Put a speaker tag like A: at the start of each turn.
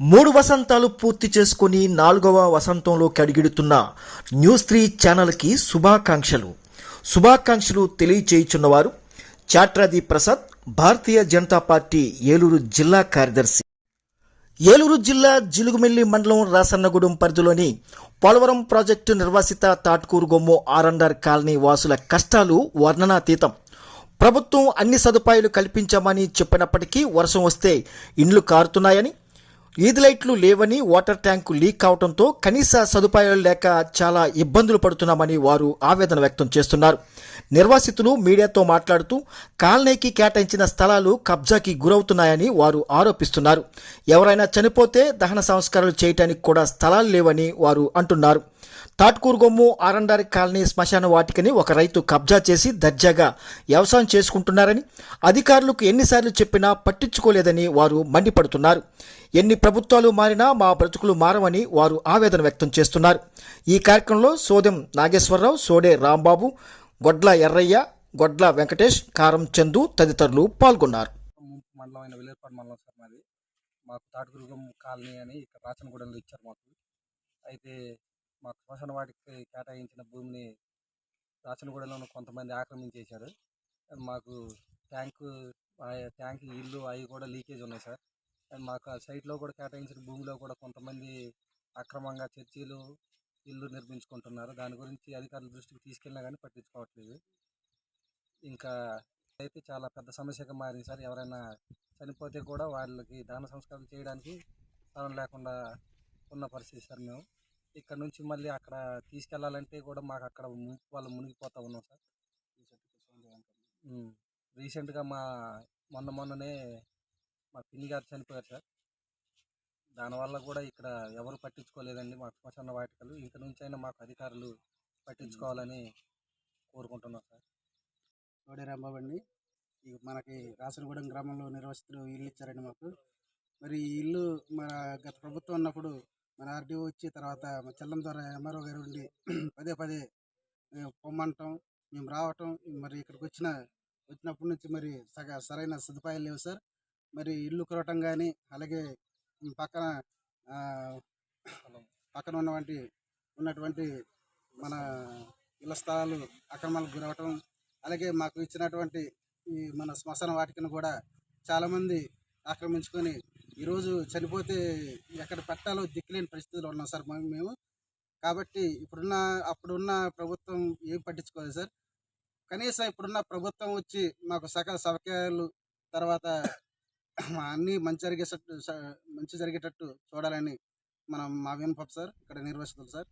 A: మూడు వసంతాలు పూర్తి చేసుకుని నాలుగవ వసంతంలోకి అడిగిడుతున్న న్యూస్ త్రీ ఛానల్కి శుభాకాంక్షలు. శుభాకాంక్షలు తెలియచేయుచున్నవారు చాట్రాది ప్రసాద్ భారతీయ జనతా పార్టీ ఏలూరు జిల్లా కార్యదర్శి. ఏలూరు జిల్లా జిలుగుమెల్లి మండలం రాసన్నగూడెం పరిధిలోని పోలవరం ప్రాజెక్టు నిర్వాసిత తాట్కూరు గొమ్ము ఆరండార్ కాలనీ వాసుల కష్టాలు వర్ణనాతీతం. ప్రభుత్వం అన్ని సదుపాయాలు కల్పించామని చెప్పినప్పటికీ వర్షం వస్తే ఇండ్లు కారుతున్నాయని ఈది లైట్లు లేవని వాటర్ ట్యాంకు లీక్ అవడంతో కనీస సదుపాయాలు లేక చాలా ఇబ్బందులు పడుతున్నామని వారు ఆవేదన వ్యక్తం చేస్తున్నారు. నిర్వాసితులు మీడియాతో మాట్లాడుతూ కాలనీకి కేటాయించిన స్థలాలు కబ్జాకి గురవుతున్నాయని వారు ఆరోపిస్తున్నారు. ఎవరైనా చనిపోతే దహన సంస్కారాలు చేయటానికి కూడా స్థలాలు లేవని వారు అంటున్నారు. తాట్కూరు గొమ్ము ఆరండారి కాలనీ శ్మశాన వాటికని ఒక రైతు కబ్జా చేసి దర్జాగా వ్యవసాయం చేసుకుంటున్నారని అధికారులకు ఎన్నిసార్లు చెప్పినా పట్టించుకోలేదని వారు మండిపడుతున్నారు. ఎన్ని ప్రభుత్వాలు మారినా మా బ్రతుకులు మారవని వారు ఆవేదన వ్యక్తం చేస్తున్నారు. ఈ కార్యక్రమంలో సోదెం నాగేశ్వరరావు సోడే రాంబాబు గొడ్ల ఎర్రయ్య గొడ్ల వెంకటేష్ కారం చందు తదితరులు పాల్గొన్నారు.
B: మండలం సార్ మాది. మాకు తాటిదుర్గం కాలనీ అని ఇక్కడ రాచనగూడెంలో ఇచ్చారు మాకు. అయితే మాకు శ్మశాన వాటికి కేటాయించిన భూమిని రాచనగూడలో కొంతమంది ఆక్రమించేశారు. అండ్ మాకు ట్యాంకు ట్యాంక్ ఇల్లు అవి కూడా లీకేజ్ ఉన్నాయి సార్. అండ్ మాకు ఆ సైట్లో కూడా కేటాయించిన భూమిలో కూడా కొంతమంది అక్రమంగా చర్చీలు ఇల్లు నిర్మించుకుంటున్నారు. దాని గురించి అధికారుల దృష్టికి తీసుకెళ్ళినా కానీ పట్టించుకోవట్లేదు. ఇంకా అయితే చాలా పెద్ద సమస్యగా మారింది సార్. ఎవరైనా చనిపోతే కూడా వాళ్ళకి దాన సంస్కారం చేయడానికి స్థలం లేకుండా ఉన్న పరిస్థితి సార్ మేము. ఇక్కడ నుంచి మళ్ళీ అక్కడ తీసుకెళ్ళాలంటే కూడా మాకు అక్కడ వాళ్ళు మునిగిపోతా ఉన్నాం సార్. రీసెంట్గా మా మొన్న మొన్ననే మా పిన్ని గారు చనిపోయారు సార్. దానివల్ల కూడా ఇక్కడ ఎవరు పట్టించుకోలేదండి. మా శ్మశాన వాటికలు. ఇంక నుంచి అయినా మాకు అధికారులు పట్టించుకోవాలని కోరుకుంటున్నాం సార్.
C: కోడే రాంబాబు అండి. ఇక మనకి రాసనగూడెం గ్రామంలో నిర్వసితులు ఇల్లు ఇచ్చారండి మాకు. మరి ఈ ఇల్లు మన గత ప్రభుత్వం ఉన్నప్పుడు మన ఆర్డీఓ వచ్చి తర్వాత మా చెల్లం ద్వారా ఎంఆర్ఓ గారు ఉండి పదే పదే మేము పొమ్మంటాం మేము రావటం మరి ఇక్కడికి వచ్చిన వచ్చినప్పటి నుంచి మరి సగ సరైన సదుపాయాలు లేవు సార్. మరి ఇల్లు కొరవటం కానీ అలాగే పక్కన పక్కన ఉన్నటువంటి ఉన్నటువంటి మన ఇళ్ళ స్థలాలు అక్రమాలకు గురవటం అలాగే మాకు ఇచ్చినటువంటి ఈ మన శ్మశాన వాటికను కూడా చాలామంది ఆక్రమించుకొని ఈరోజు చనిపోతే ఎక్కడ పెట్టాలో దిక్కులేని పరిస్థితిలో ఉన్నాం సార్ మేము మేము. కాబట్టి ఇప్పుడున్న అప్పుడున్న ప్రభుత్వం ఏం పట్టించుకోలేదు సార్. కనీసం ఇప్పుడున్న ప్రభుత్వం వచ్చి మాకు సకల సౌకర్యాలు తర్వాత అన్నీ మంచి జరిగేటట్టు మంచి జరిగేటట్టు చూడాలని మనం మా వినపం సార్ ఇక్కడ నిర్వహిస్తుంది సార్.